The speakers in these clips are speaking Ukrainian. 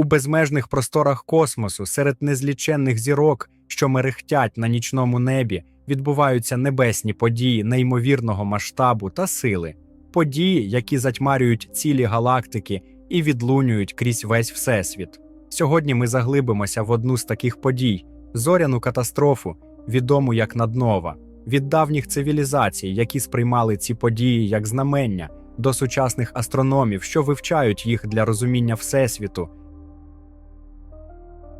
У безмежних просторах космосу, серед незліченних зірок, що мерехтять на нічному небі, відбуваються небесні події неймовірного масштабу та сили, події, які затьмарюють цілі галактики і відлунюють крізь весь всесвіт. Сьогодні ми заглибимося в одну з таких подій зоряну катастрофу, відому як наднова, від давніх цивілізацій, які сприймали ці події як знамення, до сучасних астрономів, що вивчають їх для розуміння Всесвіту.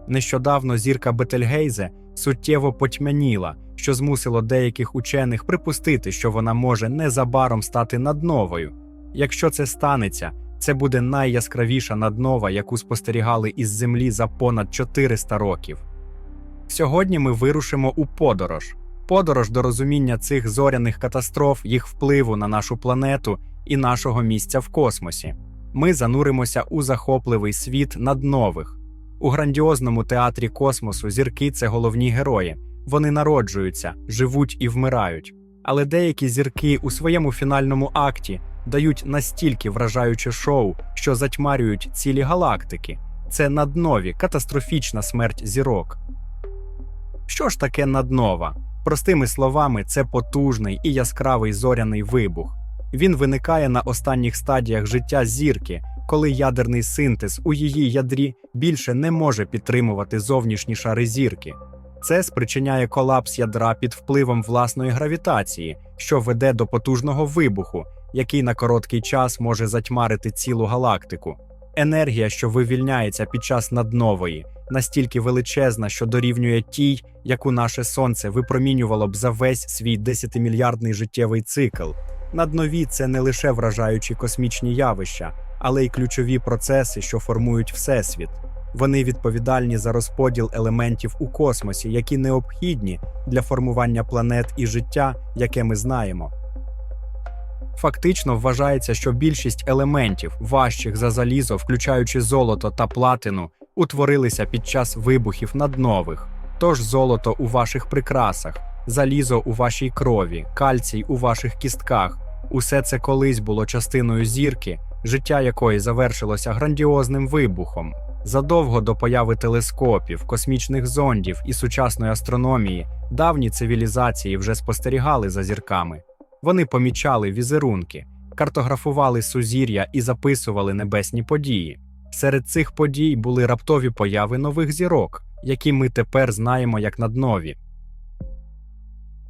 Нещодавно зірка Бетельгейзе суттєво потьмяніла, що змусило деяких учених припустити, що вона може незабаром стати надновою. Якщо це станеться, це буде найяскравіша наднова, яку спостерігали із Землі за понад 400 років. Сьогодні ми вирушимо у подорож. Подорож до розуміння цих зоряних катастроф, їх впливу на нашу планету і нашого місця в космосі. Ми зануримося у захопливий світ наднових. У грандіозному театрі космосу зірки це головні герої. Вони народжуються, живуть і вмирають. Але деякі зірки у своєму фінальному акті дають настільки вражаюче шоу, що затьмарюють цілі галактики. Це наднові, катастрофічна смерть зірок. Що ж таке наднова? Простими словами, це потужний і яскравий зоряний вибух. Він виникає на останніх стадіях життя зірки, коли ядерний синтез у її ядрі більше не може підтримувати зовнішні шари зірки. Це спричиняє колапс ядра під впливом власної гравітації, що веде до потужного вибуху, який на короткий час може затьмарити цілу галактику. Енергія, що вивільняється під час наднової, настільки величезна, що дорівнює тій, яку наше сонце випромінювало б за весь свій 10-мільярдний життєвий цикл. Наднові це не лише вражаючі космічні явища, але й ключові процеси, що формують всесвіт. Вони відповідальні за розподіл елементів у космосі, які необхідні для формування планет і життя, яке ми знаємо. Фактично вважається, що більшість елементів, важчих за залізо, включаючи золото та платину, утворилися під час вибухів наднових. Тож золото у ваших прикрасах, залізо у вашій крові, кальцій у ваших кістках. Усе це колись було частиною зірки, життя якої завершилося грандіозним вибухом. Задовго до появи телескопів, космічних зондів і сучасної астрономії давні цивілізації вже спостерігали за зірками. Вони помічали візерунки, картографували сузір'я і записували небесні події. Серед цих подій були раптові появи нових зірок, які ми тепер знаємо як наднові.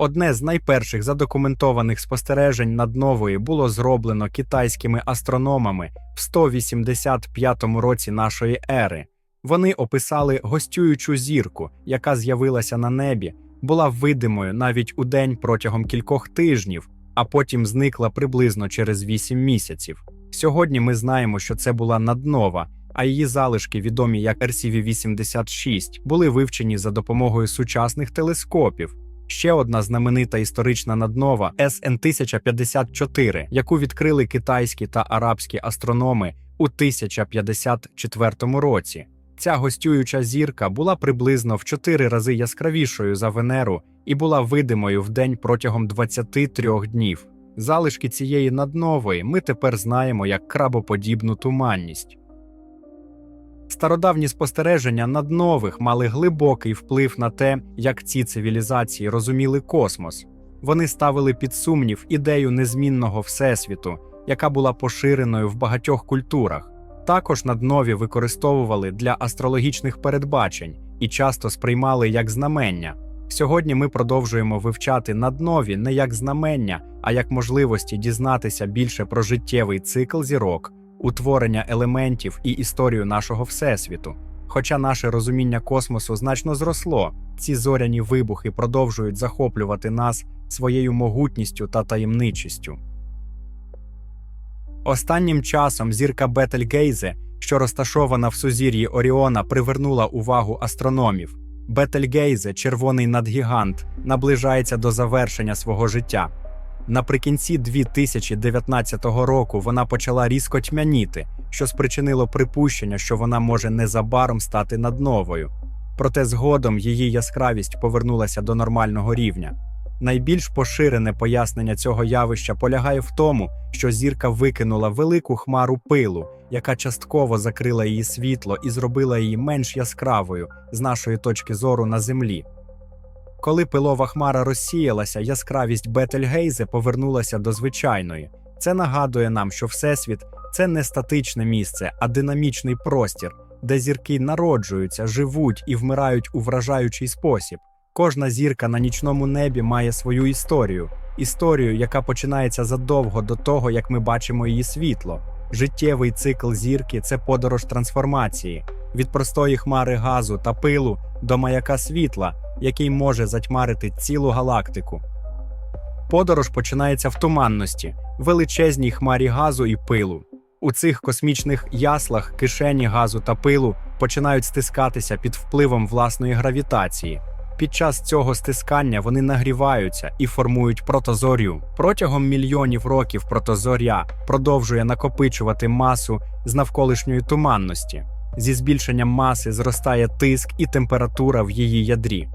Одне з найперших задокументованих спостережень наднової було зроблено китайськими астрономами в 185 році нашої ери. Вони описали гостюючу зірку, яка з'явилася на небі, була видимою навіть у день протягом кількох тижнів, а потім зникла приблизно через 8 місяців. Сьогодні ми знаємо, що це була наднова, а її залишки, відомі як RCV-86, були вивчені за допомогою сучасних телескопів. Ще одна знаменита історична наднова SN 1054, яку відкрили китайські та арабські астрономи у 1054 році. Ця гостююча зірка була приблизно в 4 рази яскравішою за Венеру і була видимою в день протягом 23 днів. Залишки цієї наднової ми тепер знаємо як крабоподібну туманність. Стародавні спостереження наднових мали глибокий вплив на те, як ці цивілізації розуміли космос. Вони ставили під сумнів ідею незмінного всесвіту, яка була поширеною в багатьох культурах. Також наднові використовували для астрологічних передбачень і часто сприймали як знамення. Сьогодні ми продовжуємо вивчати наднові не як знамення, а як можливості дізнатися більше про життєвий цикл зірок, утворення елементів і історію нашого всесвіту. Хоча наше розуміння космосу значно зросло, ці зоряні вибухи продовжують захоплювати нас своєю могутністю та таємничістю. Останнім часом зірка Бетельгейзе, що розташована в сузір'ї Оріона, привернула увагу астрономів. Бетельгейзе, червоний надгігант, наближається до завершення свого життя. Наприкінці 2019 року вона почала різко тьмяніти, що спричинило припущення, що вона може незабаром стати надновою. Проте згодом її яскравість повернулася до нормального рівня. Найбільш поширене пояснення цього явища полягає в тому, що зірка викинула велику хмару пилу, яка частково закрила її світло і зробила її менш яскравою з нашої точки зору на землі. Коли пилова хмара розсіялася, яскравість Бетельгейзе повернулася до звичайної. Це нагадує нам, що Всесвіт це не статичне місце, а динамічний простір, де зірки народжуються, живуть і вмирають у вражаючий спосіб. Кожна зірка на нічному небі має свою історію, історію, яка починається задовго до того, як ми бачимо її світло. Життєвий цикл зірки це подорож трансформації від простої хмари газу та пилу до маяка світла, який може затьмарити цілу галактику. Подорож починається в туманності, величезній хмарі газу і пилу. У цих космічних яслах кишені газу та пилу починають стискатися під впливом власної гравітації. Під час цього стискання вони нагріваються і формують протозорю. Протягом мільйонів років протозоря продовжує накопичувати масу з навколишньої туманності. Зі збільшенням маси зростає тиск і температура в її ядрі.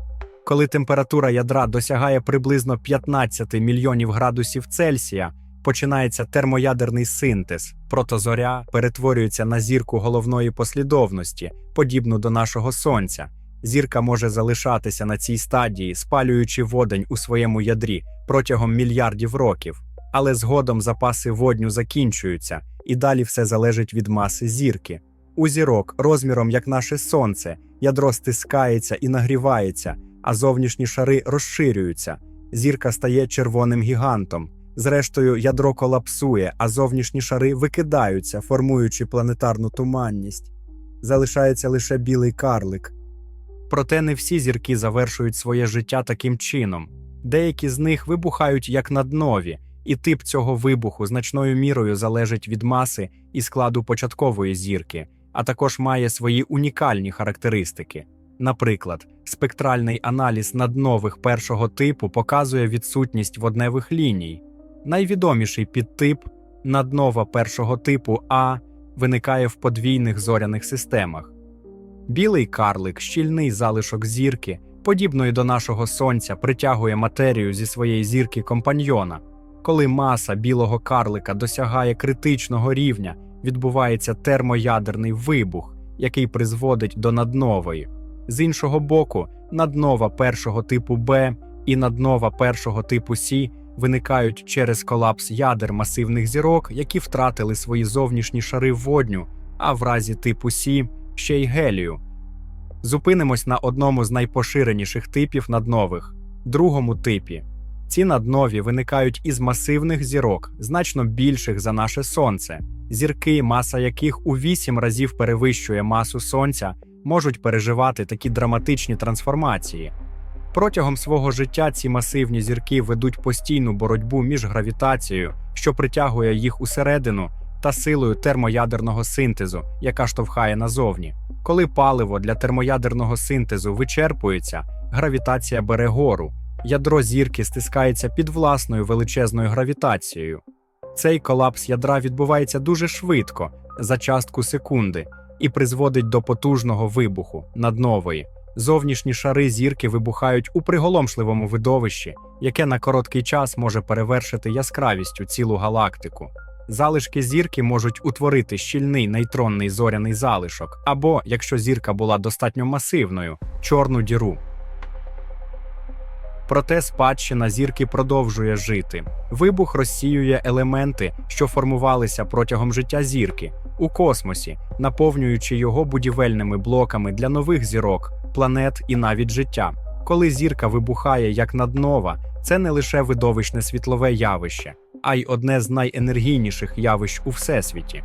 Коли температура ядра досягає приблизно 15 мільйонів градусів Цельсія, починається термоядерний синтез. Протозоря перетворюється на зірку головної послідовності, подібну до нашого сонця. Зірка може залишатися на цій стадії, спалюючи водень у своєму ядрі протягом мільярдів років. Але згодом запаси водню закінчуються, і далі все залежить від маси зірки. У зірок, розміром як наше сонце, ядро стискається і нагрівається, а зовнішні шари розширюються. Зірка стає червоним гігантом. Зрештою, ядро колапсує, а зовнішні шари викидаються, формуючи планетарну туманність. Залишається лише білий карлик. Проте не всі зірки завершують своє життя таким чином. Деякі з них вибухають як наднові, і тип цього вибуху значною мірою залежить від маси і складу початкової зірки, а також має свої унікальні характеристики. Наприклад, спектральний аналіз наднових першого типу показує відсутність водневих ліній. Найвідоміший підтип наднова першого типу А виникає в подвійних зоряних системах. Білий карлик, щільний залишок зірки, подібної до нашого сонця, притягує матерію зі своєї зірки компаньйона. Коли маса білого карлика досягає критичного рівня, відбувається термоядерний вибух, який призводить до наднової. З іншого боку, наднова першого типу Б і наднова першого типу С виникають через колапс ядер масивних зірок, які втратили свої зовнішні шари водню, а в разі типу С ще й гелію. Зупинимось на одному з найпоширеніших типів наднових другому типі. Ці наднові виникають із масивних зірок, значно більших за наше сонце. Зірки, маса яких у вісім разів перевищує масу сонця, можуть переживати такі драматичні трансформації. Протягом свого життя ці масивні зірки ведуть постійну боротьбу між гравітацією, що притягує їх усередину, та силою термоядерного синтезу, яка штовхає назовні. Коли паливо для термоядерного синтезу вичерпується, гравітація бере гору, ядро зірки стискається під власною величезною гравітацією. Цей колапс ядра відбувається дуже швидко, за частку секунди, і призводить до потужного вибуху наднової. Зовнішні шари зірки вибухають у приголомшливому видовищі, яке на короткий час може перевершити яскравістю цілу галактику. Залишки зірки можуть утворити щільний нейтронний зоряний залишок, або, якщо зірка була достатньо масивною, чорну діру. Проте спадщина зірки продовжує жити. Вибух розсіює елементи, що формувалися протягом життя зірки у космосі, наповнюючи його будівельними блоками для нових зірок, планет і навіть життя. Коли зірка вибухає як наднова, це не лише видовищне світлове явище, а й одне з найенергійніших явищ у всесвіті.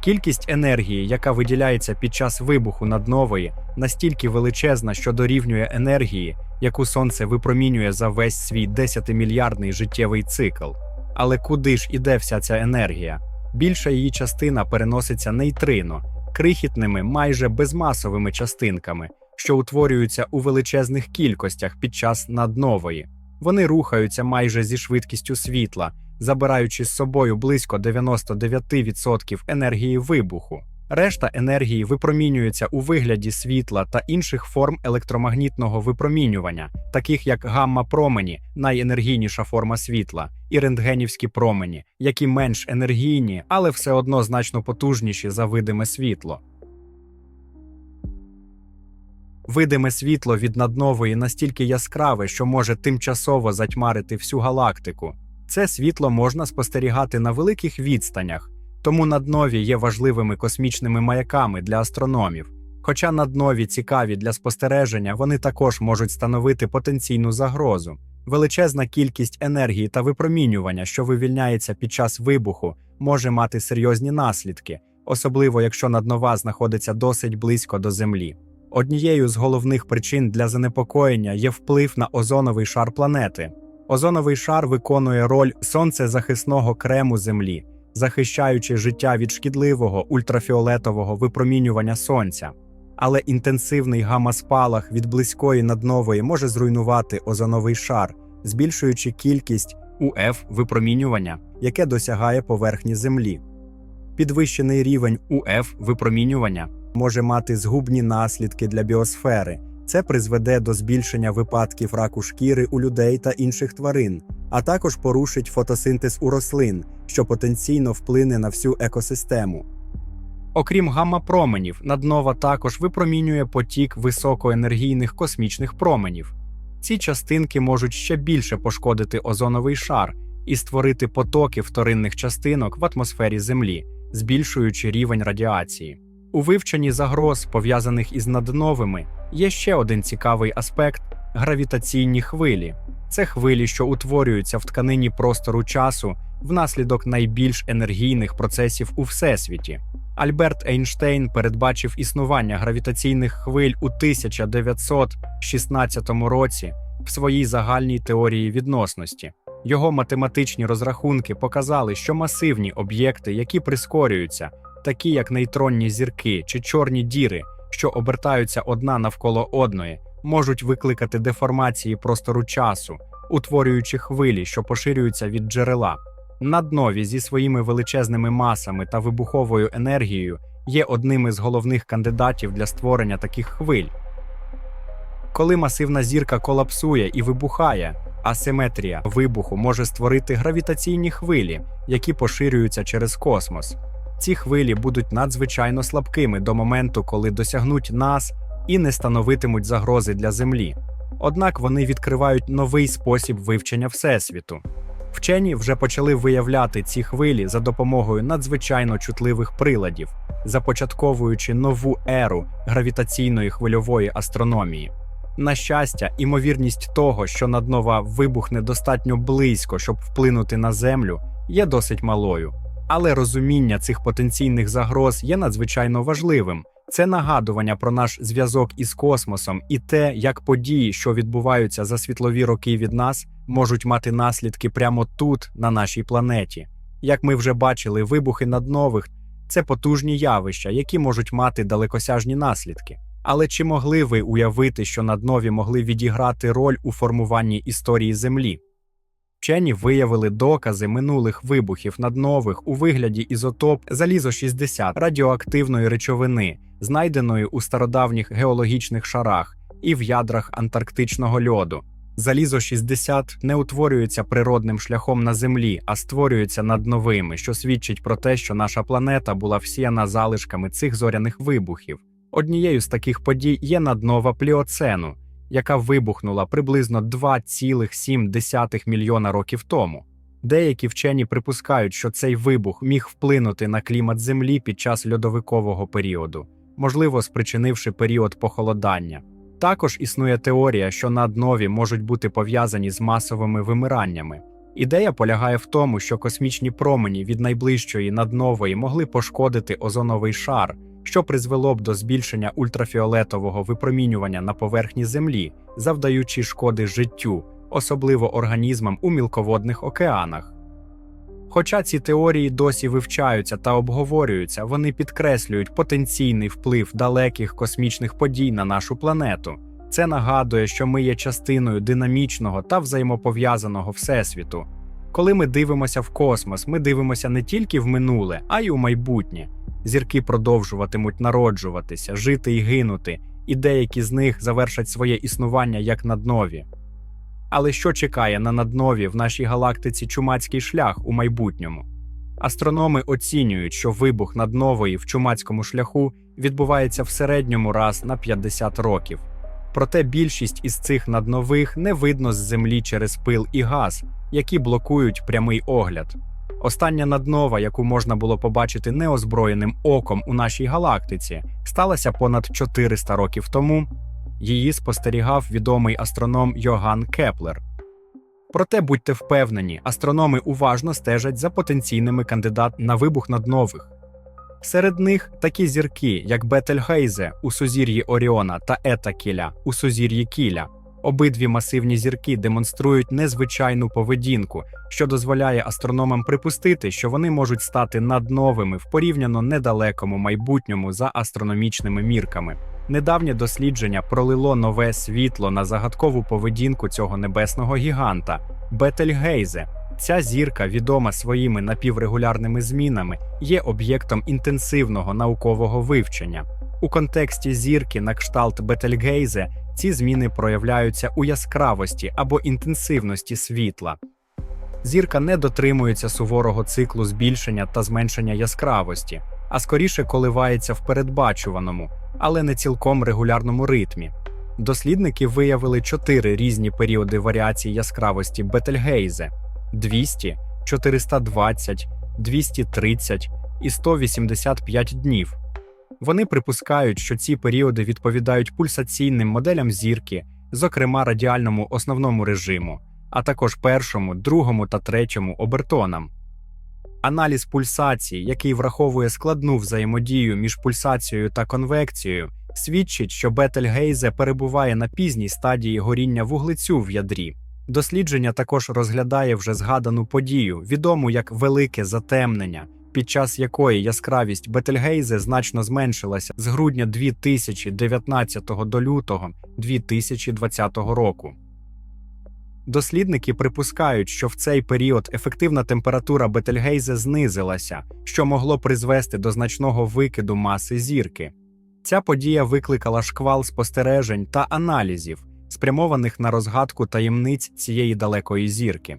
Кількість енергії, яка виділяється під час вибуху наднової, настільки величезна, що дорівнює енергії, яку сонце випромінює за весь свій 10-мільярдний життєвий цикл. Але куди ж іде вся ця енергія? Більша її частина переноситься нейтрино, крихітними, майже безмасовими частинками, що утворюються у величезних кількостях під час наднової. Вони рухаються майже зі швидкістю світла, забираючи з собою близько 99% енергії вибуху. Решта енергії випромінюється у вигляді світла та інших форм електромагнітного випромінювання, таких як гамма-промені, найенергійніша форма світла, і рентгенівські промені, які менш енергійні, але все одно значно потужніші за видиме світло. Видиме світло від наднової настільки яскраве, що може тимчасово затьмарити всю галактику. Це світло можна спостерігати на великих відстанях, тому наднові є важливими космічними маяками для астрономів. Хоча наднові цікаві для спостереження, вони також можуть становити потенційну загрозу. Величезна кількість енергії та випромінювання, що вивільняється під час вибуху, може мати серйозні наслідки, особливо якщо наднова знаходиться досить близько до Землі. Однією з головних причин для занепокоєння є вплив на озоновий шар планети. Озоновий шар виконує роль сонцезахисного крему Землі, захищаючи життя від шкідливого ультрафіолетового випромінювання сонця. Але інтенсивний гамма-спалах від близької наднової може зруйнувати озоновий шар, збільшуючи кількість УФ випромінювання, яке досягає поверхні Землі. Підвищений рівень УФ випромінювання може мати згубні наслідки для біосфери. Це призведе до збільшення випадків раку шкіри у людей та інших тварин, а також порушить фотосинтез у рослин, що потенційно вплине на всю екосистему. Окрім гамма-променів, наднова також випромінює потік високоенергійних космічних променів. Ці частинки можуть ще більше пошкодити озоновий шар і створити потоки вторинних частинок в атмосфері Землі, збільшуючи рівень радіації. У вивченні загроз, пов'язаних із надновими, є ще один цікавий аспект гравітаційні хвилі. Це хвилі, що утворюються в тканині простору часу внаслідок найбільш енергійних процесів у всесвіті. Альберт Ейнштейн передбачив існування гравітаційних хвиль у 1916 році в своїй загальній теорії відносності. Його математичні розрахунки показали, що масивні об'єкти, які прискорюються, такі як нейтронні зірки чи чорні діри, що обертаються одна навколо одної, можуть викликати деформації простору часу, утворюючи хвилі, що поширюються від джерела. Наднові зі своїми величезними масами та вибуховою енергією є одним із головних кандидатів для створення таких хвиль. Коли масивна зірка колапсує і вибухає, асиметрія вибуху може створити гравітаційні хвилі, які поширюються через космос. Ці хвилі будуть надзвичайно слабкими до моменту, коли досягнуть нас і не становитимуть загрози для Землі. Однак вони відкривають новий спосіб вивчення Всесвіту. Вчені вже почали виявляти ці хвилі за допомогою надзвичайно чутливих приладів, започатковуючи нову еру гравітаційної хвильової астрономії. На щастя, імовірність того, що наднова вибухне достатньо близько, щоб вплинути на Землю, є досить малою. Але розуміння цих потенційних загроз є надзвичайно важливим. Це нагадування про наш зв'язок із космосом і те, як події, що відбуваються за світлові роки від нас, можуть мати наслідки прямо тут, на нашій планеті. Як ми вже бачили, вибухи наднових це потужні явища, які можуть мати далекосяжні наслідки. Але чи могли ви уявити, що наднові могли відіграти роль у формуванні історії Землі? Вчені виявили докази минулих вибухів наднових у вигляді ізотоп залізо 60 радіоактивної речовини, знайденої у стародавніх геологічних шарах і в ядрах антарктичного льоду. Залізо 60 не утворюється природним шляхом на Землі, а створюється над новими, що свідчить про те, що наша планета була всіяна залишками цих зоряних вибухів. Однією з таких подій є наднова пліоцену, яка вибухнула приблизно 2,7 мільйона років тому. Деякі вчені припускають, що цей вибух міг вплинути на клімат Землі під час льодовикового періоду, можливо, спричинивши період похолодання. Також існує теорія, що наднові можуть бути пов'язані з масовими вимираннями. Ідея полягає в тому, що космічні промені від найближчої наднової могли пошкодити озоновий шар, що призвело б до збільшення ультрафіолетового випромінювання на поверхні Землі, завдаючи шкоди життю, особливо організмам у мілководних океанах. Хоча ці теорії досі вивчаються та обговорюються, вони підкреслюють потенційний вплив далеких космічних подій на нашу планету. Це нагадує, що ми є частиною динамічного та взаємопов'язаного всесвіту. Коли ми дивимося в космос, ми дивимося не тільки в минуле, а й у майбутнє. Зірки продовжуватимуть народжуватися, жити і гинути, і деякі з них завершать своє існування як наднові. Але що чекає на наднові в нашій галактиці чумацький шлях у майбутньому? Астрономи оцінюють, що вибух наднової в чумацькому шляху відбувається в середньому раз на 50 років. Проте більшість із цих наднових не видно з Землі через пил і газ, які блокують прямий огляд. Остання наднова, яку можна було побачити неозброєним оком у нашій галактиці, сталася понад 400 років тому. Її спостерігав відомий астроном Йоган Кеплер. Проте будьте впевнені, астрономи уважно стежать за потенційними кандидат на вибух наднових. Серед них такі зірки, як Бетельгейзе у сузір'ї Оріона та Ета Кіля у сузір'ї Кіля. Обидві масивні зірки демонструють незвичайну поведінку, що дозволяє астрономам припустити, що вони можуть стати надновими в порівняно недалекому майбутньому за астрономічними мірками. Недавнє дослідження пролило нове світло на загадкову поведінку цього небесного гіганта Бетельгейзе. Ця зірка, відома своїми напіврегулярними змінами, є об'єктом інтенсивного наукового вивчення. У контексті зірки на кшталт Бетельгейзе ці зміни проявляються у яскравості або інтенсивності світла. Зірка не дотримується суворого циклу збільшення та зменшення яскравості, а скоріше коливається в передбачуваному, але не цілком регулярному ритмі. Дослідники виявили чотири різні періоди варіації яскравості Бетельгейзе: 200, 420, 230 і 185 днів. Вони припускають, що ці періоди відповідають пульсаційним моделям зірки, зокрема радіальному основному режиму, а також першому, другому та третьому обертонам. Аналіз пульсації, який враховує складну взаємодію між пульсацією та конвекцією, свідчить, що Бетельгейзе перебуває на пізній стадії горіння вуглецю в ядрі. Дослідження також розглядає вже згадану подію, відому як велике затемнення, під час якої яскравість Бетельгейзе значно зменшилася з грудня 2019 до лютого 2020 року. Дослідники припускають, що в цей період ефективна температура Бетельгейзе знизилася, що могло призвести до значного викиду маси зірки. Ця подія викликала шквал спостережень та аналізів, спрямованих на розгадку таємниць цієї далекої зірки.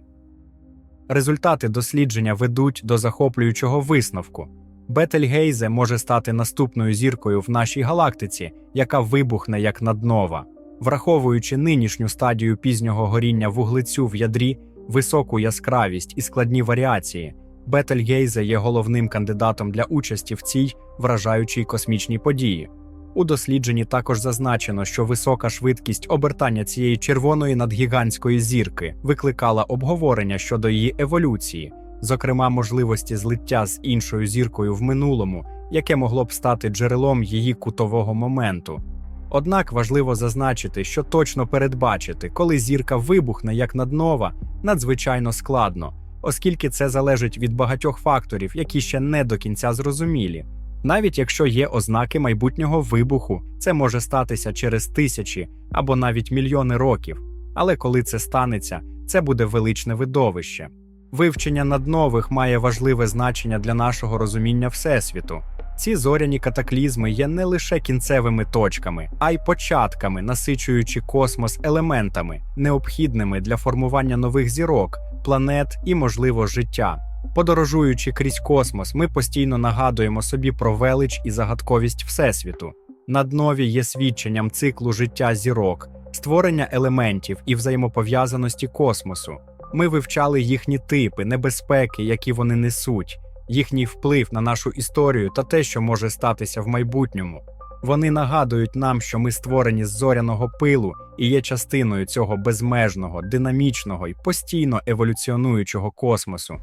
Результати дослідження ведуть до захоплюючого висновку. Бетельгейзе може стати наступною зіркою в нашій галактиці, яка вибухне як наднова. Враховуючи нинішню стадію пізнього горіння вуглецю в ядрі, високу яскравість і складні варіації, Бетельгейзе є головним кандидатом для участі в цій вражаючій космічній події. У дослідженні також зазначено, що висока швидкість обертання цієї червоної надгігантської зірки викликала обговорення щодо її еволюції, зокрема можливості злиття з іншою зіркою в минулому, яке могло б стати джерелом її кутового моменту. Однак важливо зазначити, що точно передбачити, коли зірка вибухне як наднова, надзвичайно складно, оскільки це залежить від багатьох факторів, які ще не до кінця зрозумілі. Навіть якщо є ознаки майбутнього вибуху, це може статися через тисячі або навіть мільйони років. Але коли це станеться, це буде величне видовище. Вивчення наднових має важливе значення для нашого розуміння Всесвіту. Ці зоряні катаклізми є не лише кінцевими точками, а й початками, насичуючи космос елементами, необхідними для формування нових зірок, планет і, можливо, життя. Подорожуючи крізь космос, ми постійно нагадуємо собі про велич і загадковість Всесвіту. Наднові є свідченням циклу життя зірок, створення елементів і взаємопов'язаності космосу. Ми вивчали їхні типи, небезпеки, які вони несуть, їхній вплив на нашу історію та те, що може статися в майбутньому. Вони нагадують нам, що ми створені з зоряного пилу і є частиною цього безмежного, динамічного і постійно еволюціонуючого космосу.